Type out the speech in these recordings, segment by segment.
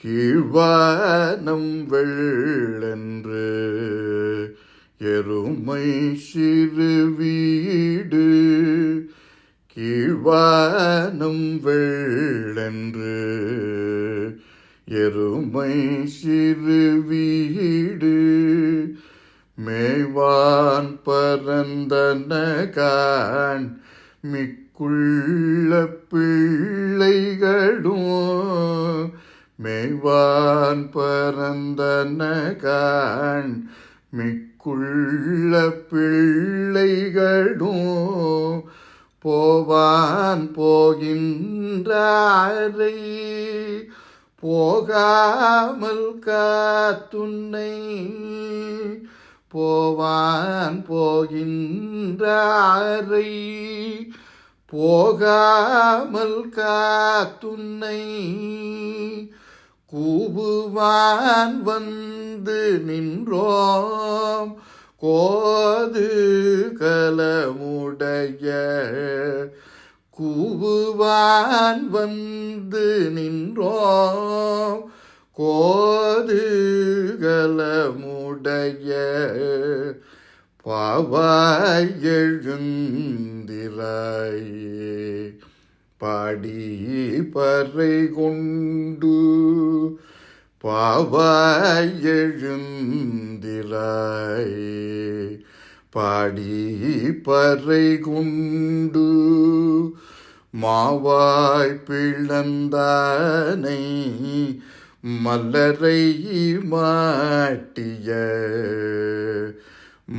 கீழ்வானம் வெள்ளென்று எருமை சிறு வீடு கீழ்வானம் வெள்ளென்று எருமை சிறு வீடு மேவான் பரந்தன கான் மிக்குள்ள பிள்ளைகளும் மேவான் பரந்தனகான் மிக்குள்ள பிள்ளைகளும் போவான் போகின்றாரை. போகாமல் காத்துன்னை போவான் போகின்றாரை. போகாமல் காத்துன்னை கூவுவான் வந்து நின்றோம். கோது கலமுடைய கூவுவான் வந்து நின்றோம். கோது கலமுடைய பாவாய் எழுந்திராயே. படி பறை கொண்டு பாவாய் எழுந்திராயே பாடி பறை கொண்டு மாவாய் பிளந்தானை மலரை மாட்டிய.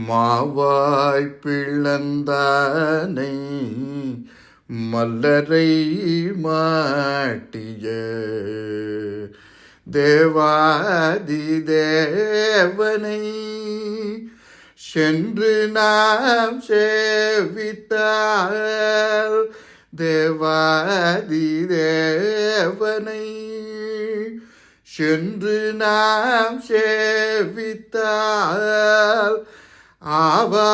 மாவாய் பிளந்தானை மலரை மாட்டிய தேவாதி தேவனை சென்று நாம் சேவித்தால் தேவாதி தேவனை சென்று நாம் சேவித்தால் ஆவா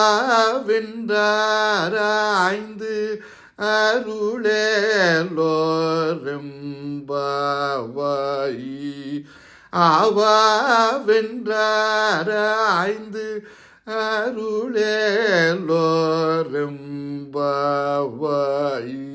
வென்றாராய்ந்து அருளேலோரெம்பாவாய். ஆவாவென்றாராய்ந்து அருளேலோரெம்பாவாய்.